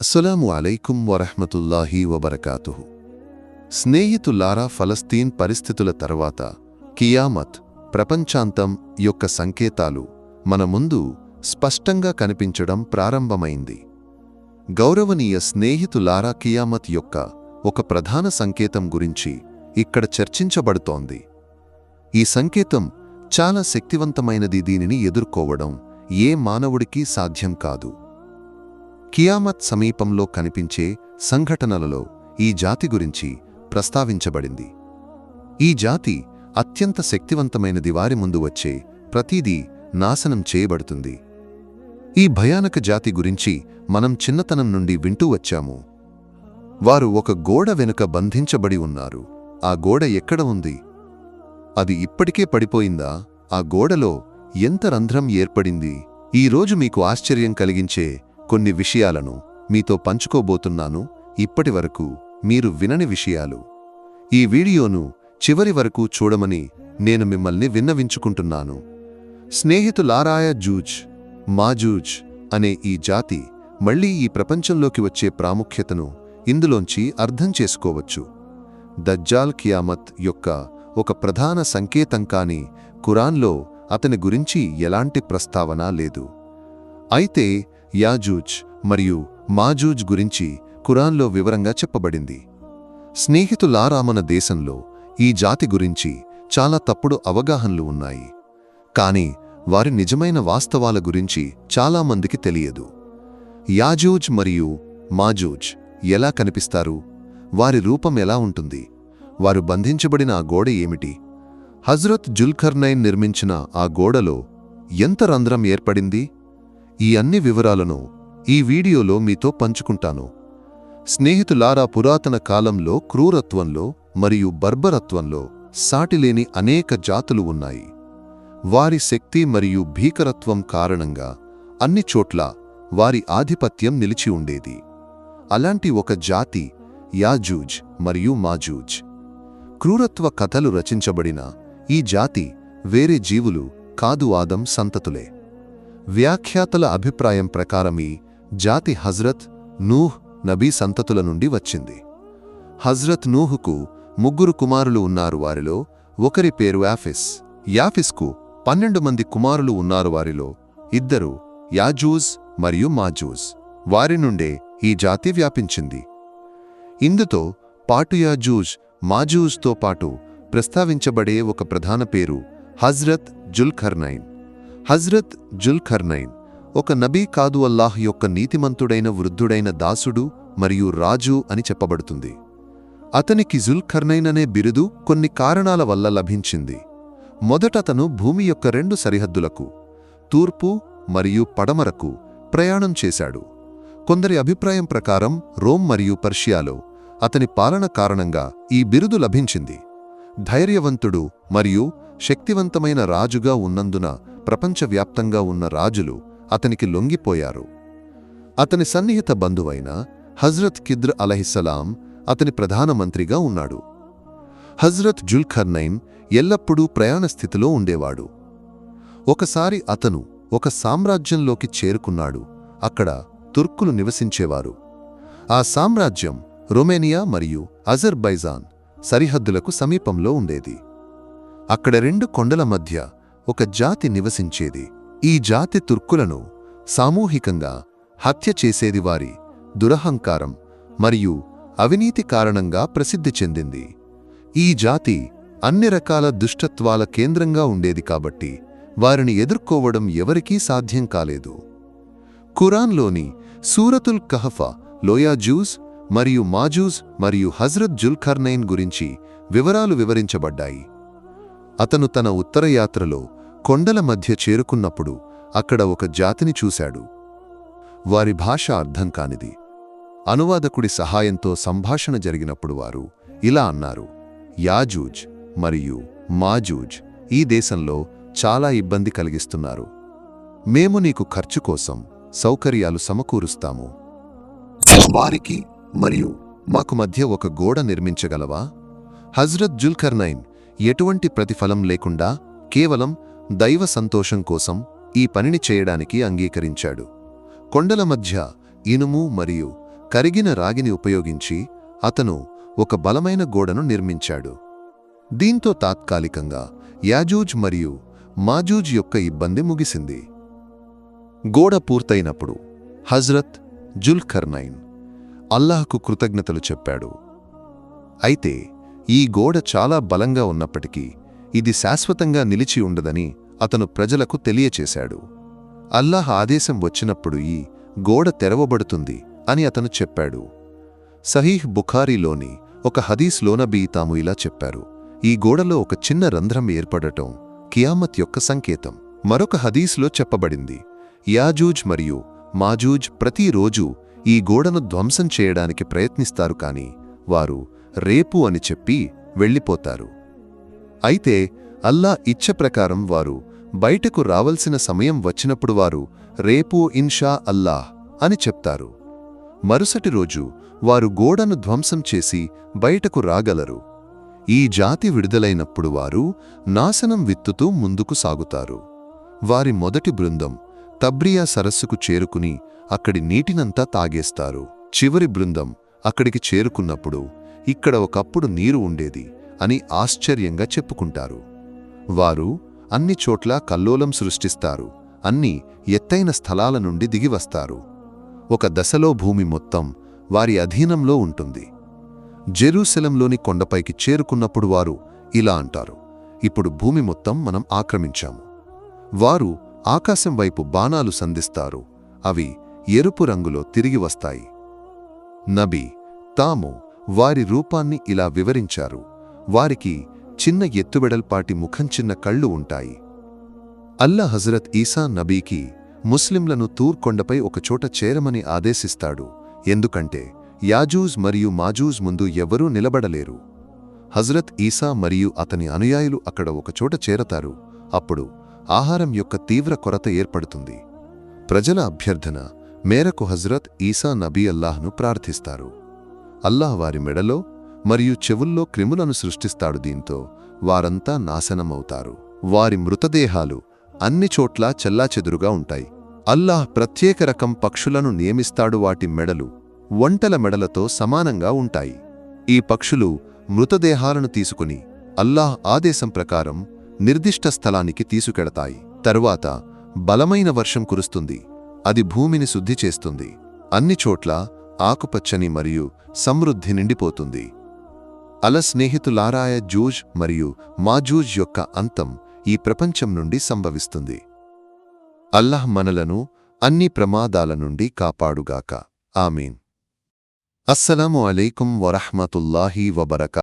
అస్సలాము అలైకుం వరహ్మతుల్లాహి వబరకాతుహు. స్నేహితులారా ఫలస్తీన్ పరిస్థితుల తర్వాత కియామత్ ప్రపంచాంతం యొక్క సంకేతాలు మన ముందు స్పష్టంగా కనిపించడం ప్రారంభమైంది. గౌరవనీయ స్నేహితులారా కియామత్ యొక్క ఒక ప్రధాన సంకేతం గురించి ఇక్కడ చర్చించబడుతోంది. ఈ సంకేతం చాలా శక్తివంతమైనది దీనిని ఎదుర్కోవడం ఏ మానవుడికి సాధ్యం కాదు. కియామత్ సమీపంలో కనిపించే సంఘటనలలో ఈ జాతి గురించి ప్రస్తావించబడింది. ఈ జాతి అత్యంత శక్తివంతమైనది వారి ముందు వచ్చే ప్రతిదీ నాశనం చేయబడుతుంది. ఈ భయానక జాతి గురించి మనం చిన్నతనం నుండి వింటూ వచ్చాము. వారు ఒక గోడ వెనుక బంధించబడి ఉన్నారు. ఆ గోడ ఎక్కడ ఉంది? అది ఇప్పటికే పడిపోయిందా? ఆ గోడలో ఎంత రంధ్రం ఏర్పడింది? ఈరోజు మీకు ఆశ్చర్యం కలిగించే కొన్ని విషయాలను మీతో పంచుకోబోతున్నాను. ఇప్పటివరకు మీరు వినని విషయాలు. ఈ వీడియోను చివరి వరకు చూడమని నేను మిమ్మల్ని విన్నవించుకుంటున్నాను. స్నేహితులారాయ జూజ్ మాజూజ్ అనే ఈ జాతి మళ్ళీ ఈ ప్రపంచంలోకి వచ్చే ప్రాముఖ్యతను ఇందులోంచి అర్థం చేసుకోవచ్చు. దజ్జాల్ ఖియామత్ యొక్క ఒక ప్రధాన సంకేతం కాని ఖురాన్లో అతని గురించి ఎలాంటి ప్రస్తావన లేదు. అయితే యాజూజ్ మరియు మాజూజ్ గురించి ఖురాన్లో వివరంగా చెప్పబడింది. స్నేహితులారా మన దేశంలో ఈ జాతి గురించి చాలా తప్పుడు అవగాహనలు ఉన్నాయి. కాని వారి నిజమైన వాస్తవాల గురించి చాలామందికి తెలియదు. యాజూజ్ మరియు మాజూజ్ ఎలా కనిపిస్తారు? వారి రూపం ఎలా ఉంటుంది? వారు బంధించబడిన ఆ గోడ ఏమిటి? హజ్రత్ జుల్ఖర్నైన్ నిర్మించిన ఆ గోడలో ఎంత రంధ్రం ఏర్పడింది? ఈ అన్ని వివరాలను ఈ వీడియోలో మీతో పంచుకుంటాను. స్నేహితులారా పురాతన కాలంలో క్రూరత్వంలో మరియు బర్బరత్వంలో సాటిలేని అనేక జాతులు ఉన్నాయి. వారి శక్తి మరియు భీకరత్వం కారణంగా అన్ని చోట్ల వారి ఆధిపత్యం నిలిచి ఉండేది. అలాంటి ఒక జాతి యాజూజ్ మరియు మాజూజ్. క్రూరత్వ కథలు రచించబడిన ఈ జాతి వేరే జీవులు కాదు ఆదం సంతతులే. వ్యాఖ్యాతల అభిప్రాయం ప్రకారం ఈ జాతి హజ్రత్ నూహ్ నబీ సంతతుల నుండి వచ్చింది. హజ్రత్ నూహుకు ముగ్గురు కుమారులు ఉన్నారు వారిలో ఒకరి పేరు యాఫిస్. యాఫిస్కు పన్నెండు మంది కుమారులు ఉన్నారు వారిలో ఇద్దరు యాజూజ్ మరియు మాజూజ్. వారి నుండే ఈ జాతి వ్యాపించింది. ఇందుతో పాటు యాజూజ్ మాజూజ్తో పాటు ప్రస్తావించబడే ఒక ప్రధాన పేరు హజ్రత్ జుల్ఖర్నైన్. హజ్రత్ జుల్ఖర్నైన్ ఒక నబీ కాదు అల్లాహ్ యొక్క నీతిమంతుడైన వృద్ధుడైన దాసుడు మరియు రాజు అని చెప్పబడుతుంది. అతనికి జుల్ఖర్నైన్ అనే బిరుదు కొన్ని కారణాల వల్ల లభించింది. మొదట అతను భూమి యొక్క రెండు సరిహద్దులకు తూర్పు మరియు పడమరకు ప్రయాణం చేశాడు. కొందరి అభిప్రాయం ప్రకారం రోమ్ మరియు పర్షియాలో అతని పాలన కారణంగా ఈ బిరుదు లభించింది. ధైర్యవంతుడు మరియు శక్తివంతమైన రాజుగా ఉన్నందున ప్రపంచవ్యాప్తంగా ఉన్న రాజులు అతనికి లొంగిపోయారు. అతని సన్నిహిత బంధువైన హజ్రత్ కిద్ర్ అలహిస్సలాం అతని ప్రధానమంత్రిగా ఉన్నాడు. హజ్రత్ జుల్ఖర్నైన్ ఎల్లప్పుడూ ప్రయాణ స్థితిలో ఉండేవాడు. ఒకసారి అతను ఒక సామ్రాజ్యంలోకి చేరుకున్నాడు. అక్కడ తుర్కులు నివసించేవారు. ఆ సామ్రాజ్యం రొమేనియా మరియు అజర్బైజాన్ సరిహద్దులకు సమీపంలో ఉండేది. అక్కడ రెండు కొండల మధ్య ఒక జాతి నివసించేది. ఈ జాతి తుర్కులను సామూహికంగా హత్య చేసేది వారి దురహంకారం మరియు అవినీతి కారణంగా ప్రసిద్ధి చెందింది. ఈ జాతి అన్ని రకాల దుష్టత్వాల కేంద్రంగా ఉండేది కాబట్టి వారిని ఎదుర్కోవడం ఎవరికీ సాధ్యం కాలేదు. ఖురాన్లోని సూరతుల్ కహఫ లోయాజూస్ మరియు మాజూస్ మరియు హజ్రత్ జుల్ఖర్నైన్ గురించి వివరాలు వివరించబడ్డాయి. అతను తన ఉత్తరయాత్రలో కొండల మధ్య చేరుకున్నప్పుడు అక్కడ ఒక జాతిని చూశాడు. వారి భాష అర్థం కానిది. అనువాదకుడి సహాయంతో సంభాషణ జరిగినప్పుడు వారు ఇలా అన్నారు. యాజూజ్ మరియు మాజూజ్ ఈ దేశంలో చాలా ఇబ్బంది కలిగిస్తున్నారు. మేము నీకు ఖర్చు కోసం సౌకర్యాలు సమకూరుస్తాము. వారికి మరియు మాకు మధ్య ఒక గోడ నిర్మించగలవా? హజ్రత్ జుల్కర్నైన్ ఎటువంటి ప్రతిఫలం లేకుండా కేవలం దైవ సంతోషం కోసం ఈ పనిని చేయడానికి అంగీకరించాడు. కొండల మధ్య ఇనుము మరియు కరిగిన రాగిని ఉపయోగించి అతను ఒక బలమైన గోడను నిర్మించాడు. దీంతో తాత్కాలికంగా యాజూజ్ మరియు మాజూజ్ యొక్క ఇబ్బంది ముగిసింది. గోడ పూర్తయినప్పుడు హజ్రత్ జుల్ఖర్నైన్ అల్లాహకు కృతజ్ఞతలు చెప్పాడు. అయితే ఈ గోడ చాలా బలంగా ఉన్నప్పటికీ ఇది శాశ్వతంగా నిలిచి ఉండదని అతను ప్రజలకు తెలియచేశాడు. అల్లాహ్ ఆదేశం వచ్చినప్పుడు ఈ గోడ తెరవబడుతుంది అని అతను చెప్పాడు. సహీహ్ బుఖారీలోని ఒక హదీస్లోనబీ తాము ఇలా చెప్పారు. ఈ గోడలో ఒక చిన్న రంధ్రం ఏర్పడటం కియామత్ యొక్క సంకేతం. మరొక హదీస్లో చెప్పబడింది. యాజూజ్ మరియు మాజూజ్ ప్రతిరోజు ఈ గోడను ధ్వంసం చేయడానికి ప్రయత్నిస్తారు కాని వారు రేపు అని చెప్పి వెళ్ళిపోతారు. అయితే అల్లా ఇచ్చ ప్రకారం వారు బయటకు రావలసిన సమయం వచ్చినప్పుడు వారు రేపు ఇన్షా అల్లాహ్ అని చెప్తారు. మరుసటి రోజు వారు గోడను ధ్వంసం చేసి బయటకు రాగలరు. ఈ జాతి విడుదలైనప్పుడు వారు నాశనం విత్తుతూ ముందుకు సాగుతారు. వారి మొదటి బృందం తబ్రియా సరస్సుకు చేరుకుని అక్కడి నీటినంతా తాగేస్తారు. చివరి బృందం అక్కడికి చేరుకున్నప్పుడు ఇక్కడ ఒకప్పుడు నీరు ఉండేది అని ఆశ్చర్యంగా చెప్పుకుంటారు. వారు అన్ని చోట్ల కల్లోలం సృష్టిస్తారు అన్ని ఎత్తైన స్థలాల నుండి దిగివస్తారు ఒక దశలో భూమి మొత్తం వారి అధీనంలో ఉంటుంది. జెరూసెలంలోని కొండపైకి చేరుకున్నప్పుడు వారు ఇలా అంటారు ఇప్పుడు భూమి మొత్తం మనం ఆక్రమించాము. వారు ఆకాశం వైపు బాణాలు సంధిస్తారు అవి ఎరుపు రంగులో తిరిగి వస్తాయి. నబీ తాము వారి రూపాన్ని ఇలా వివరించారు. వారికి చిన్న ఎత్తువెడల్పాటి ముఖం చిన్న కళ్ళు ఉంటాయి. అల్లా హజరత్ ఈసా నబీకి ముస్లింలను తూర్కొండపై ఒకచోట చేరమని ఆదేశిస్తాడు. ఎందుకంటే యాజూజ్ మరియు మాజూజ్ ముందు ఎవరూ నిలబడలేరు. హజరత్ ఈసా మరియు అతని అనుయాయులు అక్కడ ఒకచోట చేరతారు. అప్పుడు ఆహారం యొక్క తీవ్ర కొరత ఏర్పడుతుంది. ప్రజల అభ్యర్థన మేరకు హజ్రత్ ఈసా నబీ అల్లాహ్ను ప్రార్థిస్తారు. అల్లాహ్ వారి మెడలో మరియు చెవుల్లో క్రిములను సృష్టిస్తాడు దీంతో వారంతా నాశనమవుతారు. వారి మృతదేహాలు అన్ని చోట్లా చెల్లాచెదురుగా ఉంటాయి. అల్లాహ్ ప్రత్యేక రకం పక్షులను నియమిస్తాడు. వాటి మెడలు ఒంటల మెడలతో సమానంగా ఉంటాయి. ఈ పక్షులు మృతదేహాలను తీసుకుని అల్లాహ్ ఆదేశం ప్రకారం నిర్దిష్ట స్థలానికి తీసుకెడతాయి. తరువాత బలమైన వర్షం కురుస్తుంది. అది భూమిని శుద్ధి చేస్తుంది. అన్ని చోట్ల ఆకుపచ్చని మరియు సమృద్ధి నిండిపోతుంది. అల స్నేహితులారాయ జూజ్ మరియు మాజూజ్ యొక్క అంతం ఈ ప్రపంచం నుండి సంభవిస్తుంది. అల్లాహ్ మనలను అన్ని ప్రమాదాల నుండి కాపాడుగాక. ఆమీన్. అస్సలాము అలైకుం వరహ్మతుల్లాహి వబరకా